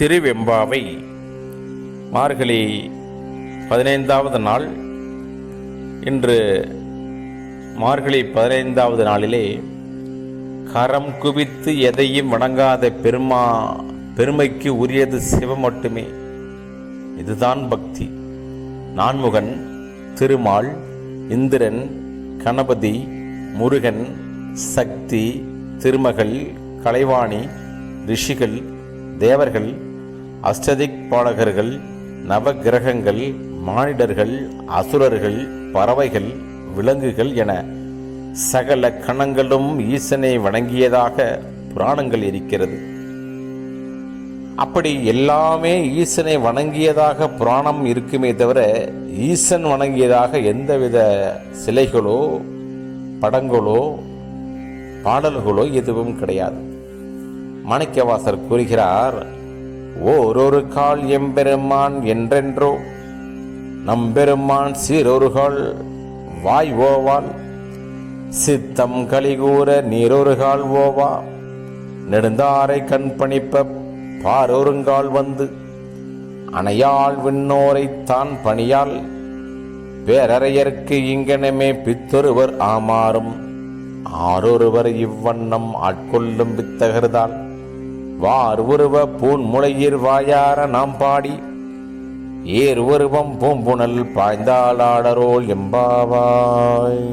திருவெம்பாவை. மார்கழி பதினைந்தாவது நாள். இன்று மார்கழி பதினைந்தாவது நாளிலே கரம் குவித்து எதையும் வணங்காத பெருமா பெருமைக்கு உரியது சிவம் மட்டுமே. இதுதான் பக்தி. நான்முகன் திருமால் இந்திரன் கணபதி முருகன் சக்தி திருமகள் கலைவாணி ரிஷிகள் தேவர்கள் அஷ்டதிக் பாடகர்கள் நவகிரகங்கள் மானிடர்கள் அசுரர்கள் பறவைகள் விலங்குகள் என சகல கணங்களும் ஈசனை வணங்கியதாக புராணங்கள் இருக்கிறது. அப்படி எல்லாமே ஈசனை வணங்கியதாக புராணம் இருக்குமே தவிர ஈசன் வணங்கியதாக எந்தவித சிலைகளோ படங்களோ பாடல்களோ எதுவும் கிடையாது. மாணிக்கவாசர் கூறுகிறார் ஓரொரு கால் எம்பெருமான் என்றென்றோ நம்பெருமான் சீரொருகால் வாய் ஓவால் சித்தம் கலிகூற நீரொருகால் ஓவா நெடுந்தாரை கண் பணிப்ப பாரொருங்கால் வந்து அணையாள் விண்ணோரைத் தான் பணியால் பேரறையர்க்கு இங்கனமே பித்தொருவர் ஆமாறும் ஆரொருவர் இவ்வண்ணம் ஆட்கொள்ளும் வித்தகர்தான் வார் உருவ பூன் முளையீர் வாயார நாம் பாடி. ஏர் உருவம் பூம்புணல் பாய்ந்தாளாடரோல் எம்பாவாய்.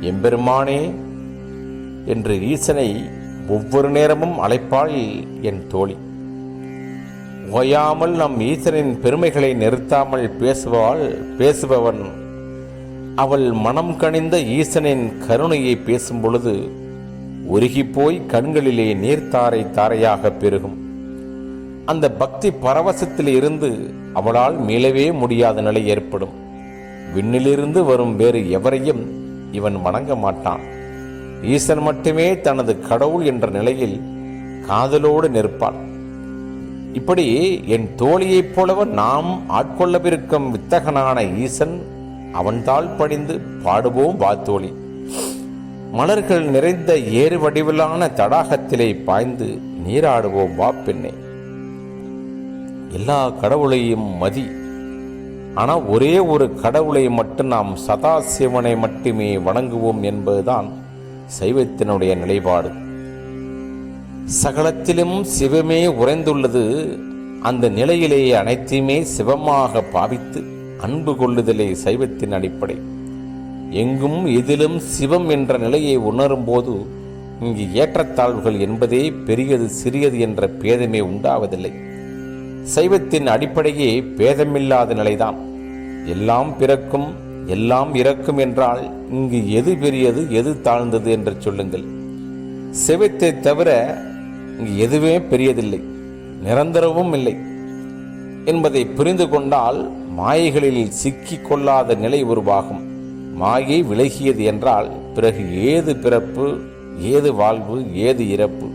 எம்பெருமானே என்று ஈசனை ஒவ்வொரு நேரமும் அழைப்பாள் என் தோழி. ஓயாமல் நம் ஈசனின் பெருமைகளை நிறுத்தாமல் பேசுவாள் பேசுபவன். அவள் மனம் கனிந்த ஈசனின் கருணையை பேசும் பொழுது உருகிப்போய் கண்களிலே நீர்த்தாரை தாரையாக பெருகும். அந்த பக்தி பரவசத்தில் இருந்து அவளால் மீளவே முடியாத நிலை ஏற்படும். விண்ணிலிருந்து வரும் வேறு எவரையும் இவன் வணங்க மாட்டான். ஈசன் மட்டுமே தனது கடவுள் என்ற நிலையில் காதலோடு நிற்பாள். இப்படி என் தோழியைப் போலவ நாம் ஆட்கொள்ளவிருக்கும் வித்தகனான ஈசன் அவன்தாள் பணிந்து பாடுவோம் வாத்தோழி மலர்கள் நிறைந்த ஏறு வடிவிலான தடாகத்திலே பாய்ந்து நீராடுவோம் வா பெண்ணே. எல்லா கடவுளையும் மதி. ஆனால் ஒரே ஒரு கடவுளை மட்டும் நாம் சதாசிவனை மட்டுமே வணங்குவோம் என்பதுதான் சைவத்தினுடைய நிலைப்பாடு. சகலத்திலும் சிவமே உறைந்துள்ளது. அந்த நிலையிலேயே அனைத்தையுமே சிவமாக பாவித்து அன்பு கொள்ளுதலே சைவத்தின் அடிப்படை. எங்கும் எதிலும் சிவம் என்ற நிலையை உணரும் போது இங்கு ஏற்றத்தாழ்வுகள் என்பதே பெரியது சிறியது என்ற பேதமே உண்டாவதில்லை. சைவத்தின் அடிப்படையே பேதமில்லாத நிலைதான். எல்லாம் பிறக்கும் எல்லாம் இறக்கும் என்றால் இங்கு எது பெரியது எது தாழ்ந்தது என்று சொல்லுங்கள். சிவத்தை தவிர இங்கு எதுவே பெரியதில்லை நிரந்தரமும் இல்லை. என்பதை புரிந்து கொண்டால் மாயைகளில் சிக்கிக் கொள்ளாத நிலை உருவாகும். மாயை விலகியது என்றால் பிறகு ஏது பிறப்பு ஏது வாழ்வு ஏது இறப்பு?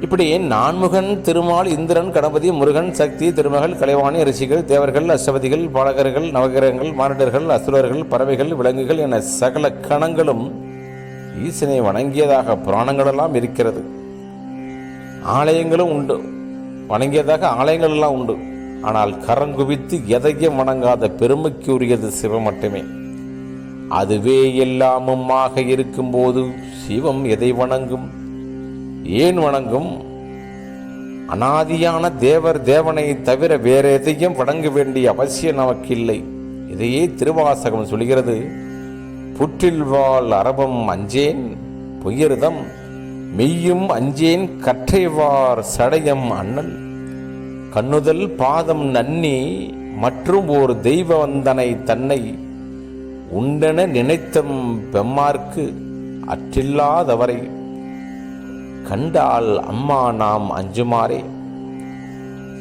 இப்படி நான்முகன் திருமால் இந்திரன் கணபதி முருகன் சக்தி திருமகள் கலைவாணி ரிஷிகள் தேவர்கள் அஷ்டபதிகள் பாலகர்கள் நவகிரகங்கள் மானிடர்கள் அசுரர்கள் பறவைகள் விலங்குகள் என சகல கணங்களும் ஈசனை வணங்கியதாக புராணங்களெல்லாம் இருக்கிறது. ஆலயங்களும் உண்டு. வணங்கியதாக ஆலயங்கள் எல்லாம் உண்டு. ஆனால் கரங்குவித்து எதையும் வணங்காத பெருமைக்கு உரியது சிவம் மட்டுமே. அதுவே எல்லாமுமாக இருக்கும்போது சிவம் எதை வணங்கும்? ஏன் வணங்கும்? அனாதியான தேவர் தேவனை தவிர வேற எதையும் வணங்க வேண்டிய அவசியம் நமக்கு இல்லை இதையே திருவாசகம் சொல்கிறது. புற்றில் வாழ் அரபம் அஞ்சேன் பொய்யருதம் மெய்யும் அஞ்சேன் கற்றைவார் சடையம் அண்ணல். கண்ணுதல் பாதம் நன்னி மற்றும் ஓர் தெய்வ வந்தனை தன்னை உண்டென நினைத்தம் பெம்மார்க்கு அற்றில்லாதவரை கண்டால் அம்மா நாம் அஞ்சுமாறே.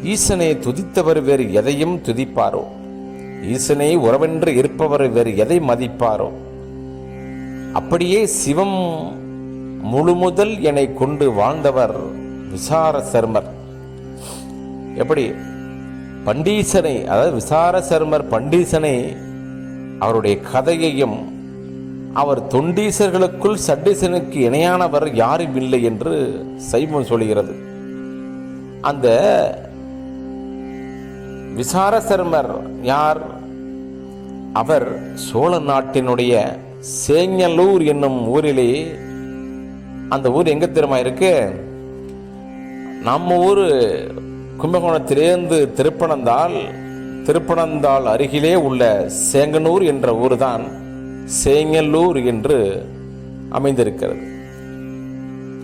ஈசனை துதித்தவர் வேறு எதையும் துதிப்பாரோ? ஈசனை உறவென்று இருப்பவர் வேறு எதை மதிப்பாரோ? அப்படியே சிவம் முழுமுதல் என்னை கொண்டு வாழ்ந்தவர் விசார சர்மர் எப்படி? பண்டீசனை அதாவது விசார சர்மர் பண்டீசனை அவருடைய கதையையும் அவர் தொண்டீசர்களுக்குள் சட்டீசனுக்கு இணையானவர் யாரும் இல்லை என்று சைவம் சொல்கிறது. அந்த விசாரசர்மர் யார்? அவர் சோழ நாட்டினுடைய சேங்கலூர் என்னும் ஊரிலே அந்த ஊர் எங்க தெரியுமா இருக்கு? நம்ம ஊர் கும்பகோணத்திலேருந்து திருப்பனந்தாள் திருப்பனந்தாள் அருகிலே உள்ள சேங்கனூர் என்ற ஊர்தான் சேங்கல்லூர் என்று அமைந்திருக்கிறது.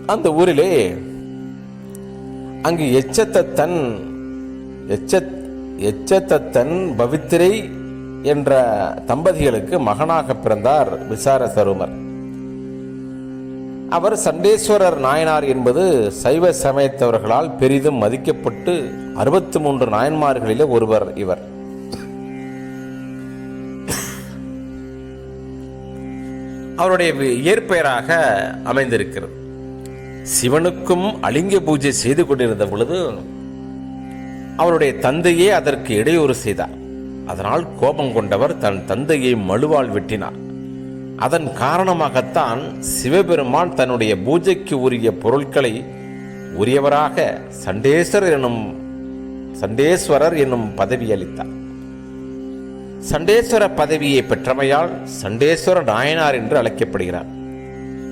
அந்த ஊரிலே அங்கு எச்சத்தத்தன் எச்ச எச்சத்தத்தன் பவித்திரை என்ற தம்பதிகளுக்கு மகனாக பிறந்தார் விசார சருமர் அவர் சண்டேஸ்வரர் நாயனார் என்பது சைவ சமயத்தவர்களால் பெரிதும் மதிக்கப்பட்டு அறுபத்தி மூன்று நாயன்மார்களிலே ஒருவர் இவர். அவருடைய இயற்பெயராக அமைந்திருக்கிறது. சிவனுக்கும் அலிங்க பூஜை செய்து கொண்டிருந்த பொழுது அவருடைய தந்தையே அதற்கு இடையூறு செய்தார். அதனால் கோபம் கொண்டவர் தன் தந்தையை மழுவால் வெட்டினார். அதன் காரணமாகத்தான் சிவபெருமான் தன்னுடைய பூஜைக்கு உரிய பொருட்களை உரியவராக சண்டேஸ்வரர் எனும் சண்டேஸ்வரர் என்னும் பதவி அளித்தார். சண்டேஸ்வர பதவியை பெற்றமையால் சண்டேஸ்வர நாயனார் என்று அழைக்கப்படுகிறார்.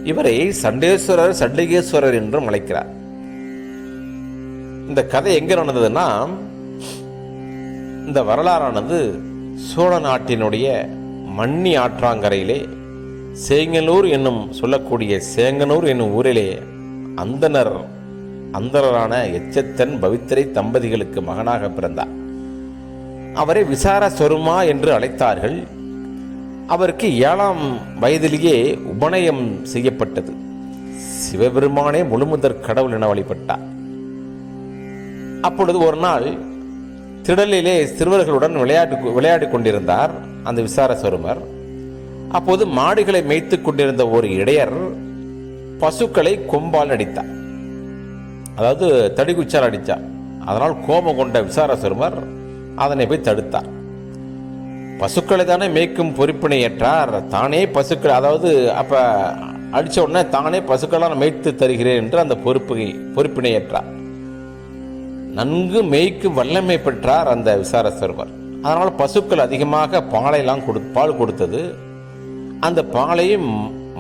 இவரை சண்டேஸ்வரர் சண்டிகேஸ்வரர் என்றும் அழைக்கிறார். இந்த கதை எங்க நடந்ததுன்னா இந்த வரலாறானது சோழ நாட்டினுடைய மன்னி ஆற்றாங்கரையிலே சேங்கனூர் என்னும் சொல்லக்கூடிய சேங்கனூர் என்னும் ஊரிலே அந்தனர் அந்தரரான எச்சத்தன் பவித்திரை தம்பதிகளுக்கு மகனாக பிறந்தார். அவரை விசார என்று அழைத்தார்கள். அவருக்கு ஏழாம் வயதிலேயே உபநயம் செய்யப்பட்டது. சிவபெருமானே முழுமுதற் கடவுள் என வழிபட்டார். அப்பொழுது ஒரு நாள் திடலிலே சிறுவர்களுடன் விளையாட்டு விளையாடி கொண்டிருந்தார் அந்த விசார அப்போது மாடுகளை மேய்த்து கொண்டிருந்த ஒரு இடையர் பசுக்களை கொம்பால் அடித்தார். அதாவது தடிகுச்சால் அடித்தார். அதனால் கோபம் கொண்ட விசாரசருமர் அதனை போய் தடுத்தார். பசுக்களை தானே மேய்க்கும் பொறுப்பினை ஏற்றார். தானே பசுக்கள் அதாவது அப்ப அடித்த உடனே தானே பசுக்களால் மேய்த்து தருகிறேன் என்று அந்த பொறுப்பை பொறுப்பினை ஏற்றார். நன்கு மேய்க்கும் வல்லமை பெற்றார் அந்த விசார அதனால் பசுக்கள் அதிகமாக பாலையெல்லாம் கொடு பால் கொடுத்தது. அந்த பாலையும்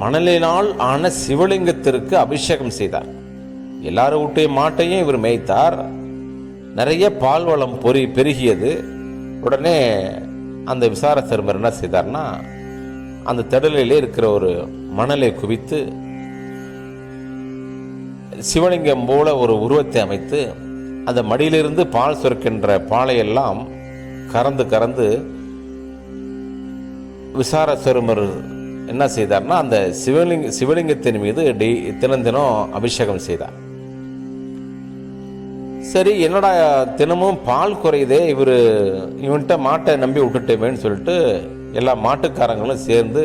மணலினால் ஆன சிவலிங்கத்திற்கு அபிஷேகம் செய்தார். எல்லாரும் வீட்டையும் மாட்டையும் இவர் மேய்த்தார். நிறைய பால் வளம் பொறி பெருகியது. உடனே அந்த விசார சர்மர் என்ன செய்தார்னா அந்த திடலிலே இருக்கிற ஒரு மணலை குவித்து சிவலிங்கம் போல ஒரு உருவத்தை அமைத்து அந்த மடியிலிருந்து பால் சுரக்கின்ற பாலையெல்லாம் கறந்து கறந்து விசார சருமர் என்ன செய்தார்னா அந்த சிவலிங்க சிவலிங்கத்தின் மீது டெய் தினம் தினம் அபிஷேகம் செய்தார். சரி என்னடா தினமும் பால் குறையுதே இவர் இவன்கிட்ட மாட்டை நம்பி விட்டுட்டேமேன்னு சொல்லிட்டு எல்லா மாட்டுக்காரங்களும் சேர்ந்து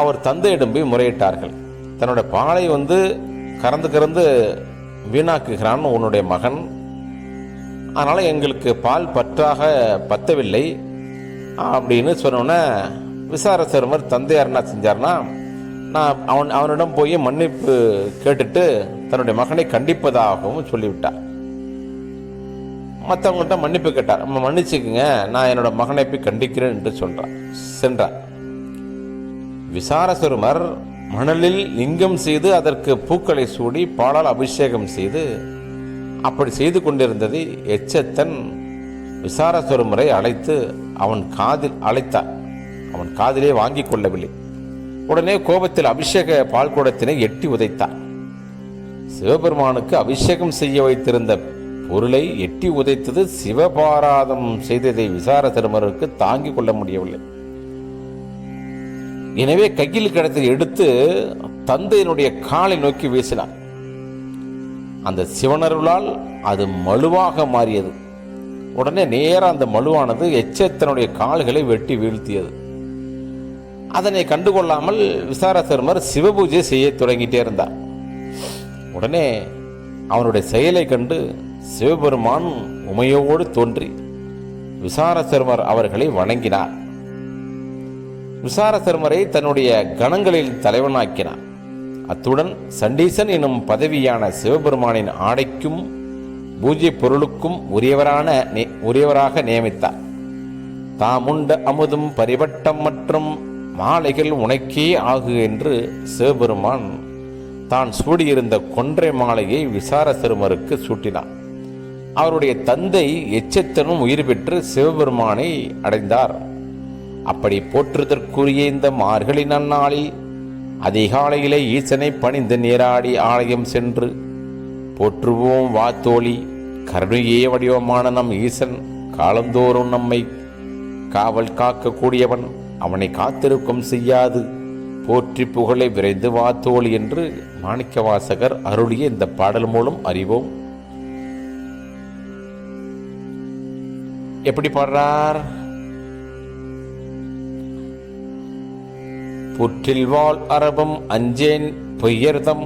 அவர் தந்தையிடம் போய் முறையிட்டார்கள். தன்னோட பாலை வந்து கறந்து கறந்து வீணாக்குகிறான் உன்னுடைய மகன். அதனால் எங்களுக்கு பால் பற்றாக பத்தவில்லை அப்படின்னு சொன்னோன்னே விசாரசருமர் தந்தையார் என்ன செஞ்சார்னா நான் அவன் அவனிடம் போய் மன்னிப்பு கேட்டுட்டு தன்னுடைய மகனை கண்டிப்பதாகவும் சொல்லிவிட்டார். மற்றவங்கள்ட்ட மன்னிப்பு கேட்டார். நம்ம மன்னிச்சுக்குங்க. நான் என்னோட மகனை போய் கண்டிக்கிறேன் என்று சொல்கிறார் சென்றார். விசாரசருமர் மணலில் லிங்கம் செய்து அதற்கு பூக்களை சூடி பாலால் அபிஷேகம் செய்து அப்படி செய்து கொண்டிருந்ததை எச்சத்தன் விசாரசொருமுறை அழைத்து அவன் காதில் அழைத்தார். அவன் காதிலே வாங்கிக் கொள்ளவில்லை. உடனே கோபத்தில் அபிஷேக பால் குடத்தினை எட்டி உதைத்தார் சிவபெருமானுக்கு அபிஷேகம் செய்ய வைத்திருந்த பொருளை எட்டி உதைத்தது சிவபாராதம் செய்ததை விசார திருமருக்கு தாங்கிக் கொள்ள முடியவில்லை. எனவே கையில் கிடத்தை எடுத்து தந்தையினுடைய காலை நோக்கி வீசினார் அந்த சிவனருளால் அது மழுவாக மாறியது. உடனே நேர அந்த மழுவானது எச்சத்தனுடைய கால்களை வெட்டி வீழ்த்தியது. அதனை கண்டுகொள்ளாமல் விசாரசர்மர் சிவபூஜை செய்ய தொடங்கிட்டே இருந்தார். உடனே அவனுடைய செயலை கண்டு சிவபெருமான் உமையோடு தோன்றி விசாரசர்மர் அவர்களை வணங்கினார். விசாரசர்மரை தன்னுடைய கணங்களில் தலைவனாக்கினார். அத்துடன் சண்டீசன் எனும் பதவியான சிவபெருமானின் ஆடைக்கும் பூஜை பொருளுக்கும் உரியவரான நே- உரியவராக நியமித்தார். தாமுண்ட அமுதும் பரிவட்டம் மற்றும் மாலைகள் உனக்கே ஆகு என்று சிவபெருமான் தான் சூடியிருந்த கொன்றை மாலையை விசார சூட்டினான். அவருடைய தந்தை எச்சத்தனும் உயிர் பெற்று சிவபெருமானை அடைந்தார். அப்படி போற்றுதற்குரிய இந்த மார்கழி நன்னாளில் அதிகாலையிலே ஈசனை பணிந்து நீராடி ஆலயம் சென்று போற்றுவோம் வாத்தோழி கருணையே வடிவமான நம் ஈசன் காலந்தோறும் நம்மை காவல் காக்கக்கூடியவன். அவனை காத்திருக்கும் செய்யாது. போற்றி புகழை விரைந்து வாத்தோழி என்று மாணிக்கவாசகர் அருளிய இந்த பாடல் மூலம் அறிவோம். எப்படி பாடுறார்? புற்றில் வாழ் அரபம் அஞ்சேன் பொய்யர்தம்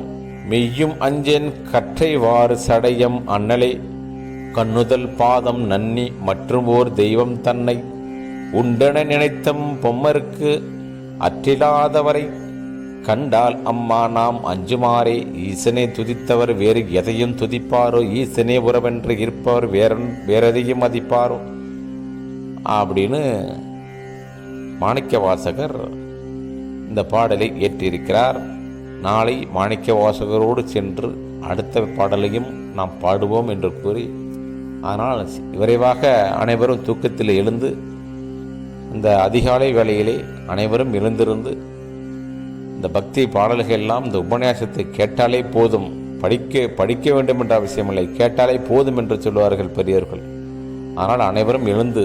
மெய்யும் அஞ்சேன் கற்றைவாறு சடையம் அண்ணலே. கண்ணுதல் பாதம் நன்னி மற்றும் ஓர் தெய்வம் தன்னை. உண்டென நினைத்தம் பொம்மருக்கு அற்றிலாதவரை கண்டால் அம்மா நாம் அஞ்சுமாறே. ஈசனை துதித்தவர் வேறு எதையும் துதிப்பாரோ? ஈசனே உறவென்று இருப்பவர் வேற வேறெதையும் மதிப்பாரோ? அப்படின்னு மாணிக்க வாசகர் இந்த பாடலை ஏற்றியிருக்கிறார். நாளை மாணிக்க வாசகரோடு சென்று அடுத்த பாடலையும் நாம் பாடுவோம் என்று கூறி ஆனால் விரைவாக அனைவரும் தூக்கத்தில் எழுந்து இந்த அதிகாலை வேளையிலே அனைவரும் எழுந்திருந்து இந்த பக்தி பாடல்கள் எல்லாம் இந்த உபன்யாசத்தை கேட்டாலே போதும். படிக்க படிக்க வேண்டும் என்ற அவசியமில்லை கேட்டாலே போதும் என்று சொல்வார்கள் பெரியவர்கள் ஆனால் அனைவரும் எழுந்து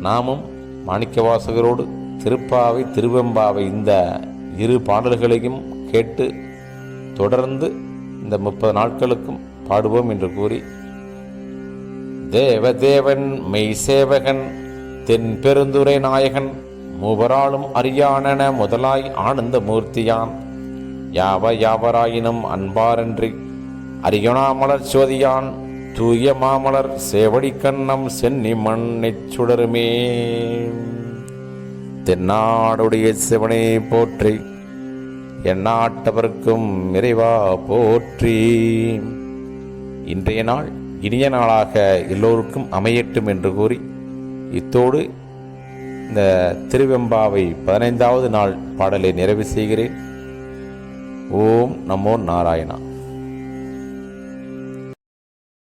நாமும் மாணிக்கவாசகரோடு திருப்பாவை திருவெம்பாவை இந்த இரு பாடல்களையும் கேட்டு தொடர்ந்து இந்த முப்பது நாட்களுக்கும் பாடுவோம் என்று கூறி தேவதேவன் மெய் சேவகன் தென் பெருந்துரை நாயகன் மூவராலும் அறியானன முதலாய் ஆனந்த மூர்த்தியான் யாவ யாவராயினும் அன்பாரன்றி அரியணாமலர் சோதியான் தூய மாமலர் சேவடி கண்ணம் சென்னி மண்ணைச் சுடருமே. தென்னாடுடைய சிவனை போற்றி எந்நாட்டவர்க்கும் இறைவா போற்றி. இன்றைய நாள் இனிய நாளாக எல்லோருக்கும் அமையட்டும் என்று கூறி இத்தோடு இந்த திருவெம்பாவை பதினைந்தாவது நாள் பாடலை நிறைவு செய்கிறேன். ஓம் நமோ நாராயணா.